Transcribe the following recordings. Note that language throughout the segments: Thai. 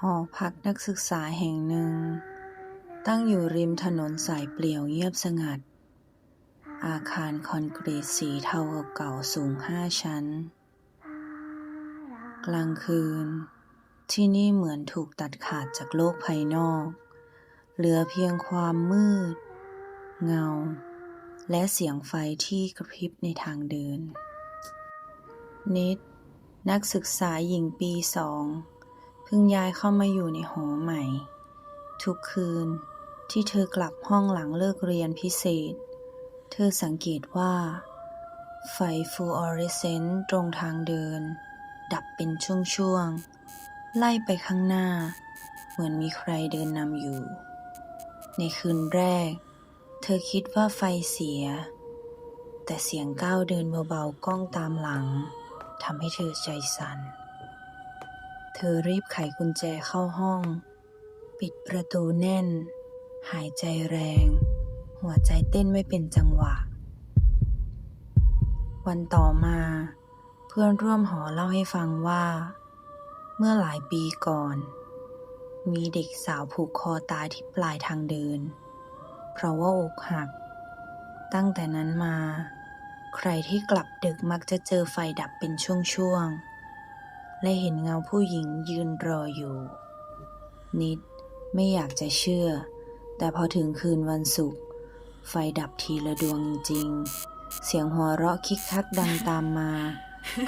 หอพักนักศึกษาแห่งหนึ่ง ตั้งอยู่ริมถนนสายเปลี่ยวเงียบสงัด อาคารคอนกรีตสีเทาเก่าๆสูงห้าชั้น กลางคืน ที่นี่เหมือนถูกตัดขาดจากโลกภายนอก เหลือเพียงความมืด เงา และเสียงไฟที่กระพริบในทางเดิน นิด นักศึกษาหญิงปีสอง เพิ่งย้ายเข้ามาอยู่ในหอใหม่ ทุกคืนที่เธอกลับห้องหลังเลิกเรียนพิเศษ เธอสังเกตว่า ไฟฟลูออเรสเซนต์ตรงทางเดิน ดับเป็นช่วงๆ ไล่ไปข้างหน้า เหมือนมีใครเดินนำอยู่ ในคืนแรก เธอคิดว่าไฟเสีย แต่เสียงก้าวเดินเบาๆก้องตามหลังทำให้เธอใจสั่น เธอรีบไขกุญแจเข้าห้อง ปิดประตูแน่น หายใจแรง หัวใจเต้นไม่เป็นจังหวะ วันต่อมา เพื่อนร่วมหอเล่าให้ฟังว่า เมื่อหลายปีก่อน มีเด็กสาวผูกคอตายที่ปลายทางเดิน เพราะว่าอกหัก ตั้งแต่นั้นมา ใครที่กลับดึกมักจะเจอไฟดับเป็นช่วงๆ และเห็นเงาผู้หญิงยืนรออยู่ นิดไม่อยากจะเชื่อ แต่พอถึงคืนวันศุกร์ไฟดับทีละดวงจริง เสียงหัวเราะคิกคักดังตามมา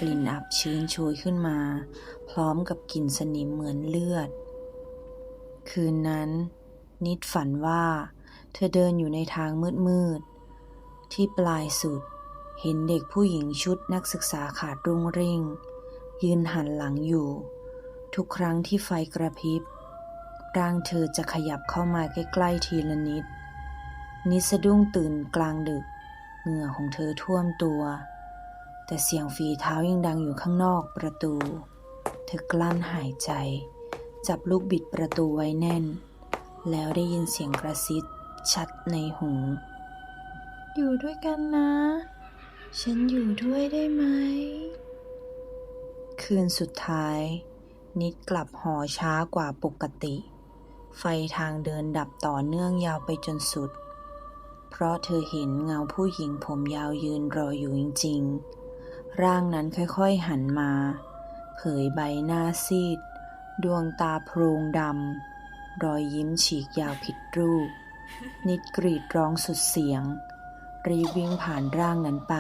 กลิ่นอับชื้นโชยขึ้นมา พร้อมกับกลิ่นสนิมเหมือนเลือด คืนนั้น นิดฝันว่า เธอเดินอยู่ในทางมืดๆที่ปลายสุด เห็นเด็กผู้หญิงชุดนักศึกษาขาดรุ่งริ่ง ยืนหันหลังอยู่ ทุกครั้งที่ไฟกระพริบ ร่างเธอจะขยับเข้ามาใกล้ๆทีละนิด นิสะดุ้งตื่นกลางดึก เหงื่อของเธอท่วมตัว แต่เสียงฝีเท้ายังดังอยู่ข้างนอกประตู เธอกลั้นหายใจ จับลูกบิดประตูไว้แน่น แล้วได้ยินเสียงกระซิบชัดในหู อยู่ด้วยกันนะ ฉันอยู่ด้วยได้ไหม คืนสุดท้าย นิดกลับหอช้ากว่าปกติ ไฟทางเดินดับต่อเนื่องยาวไปจนสุด เพราะเธอเห็นเงาผู้หญิงผมยาวยืนรออยู่จริง ๆ ร่างนั้นค่อยๆหันมา เผยใบหน้าซีด ดวงตาโพรงดำรอยยิ้มฉีกยาวผิดรูป นิดกรีดร้องสุดเสียง รีวิ่งผ่านร่างนั้นไป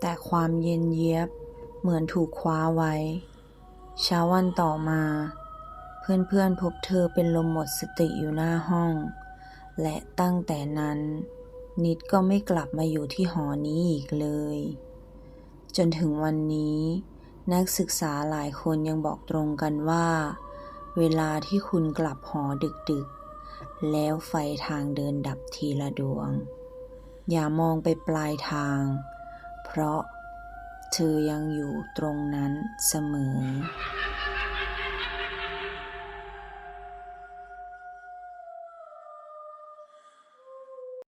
แต่ความเย็นเยียบ เหมือนถูกคว้าไว้ เช้าวันต่อมา เพื่อนๆพบเธอเป็นลมหมดสติอยู่หน้าห้อง และตั้งแต่นั้น นิดก็ไม่กลับมาอยู่ที่หอนี้อีกเลย จนถึงวันนี้ นักศึกษาหลายคนยังบอกตรงกันว่า เวลาที่คุณกลับหอดึกๆ แล้วไฟทางเดินดับทีละดวง อย่ามองไปปลายทาง เพราะ เธอยังอยู่ตรงนั้นเสมอ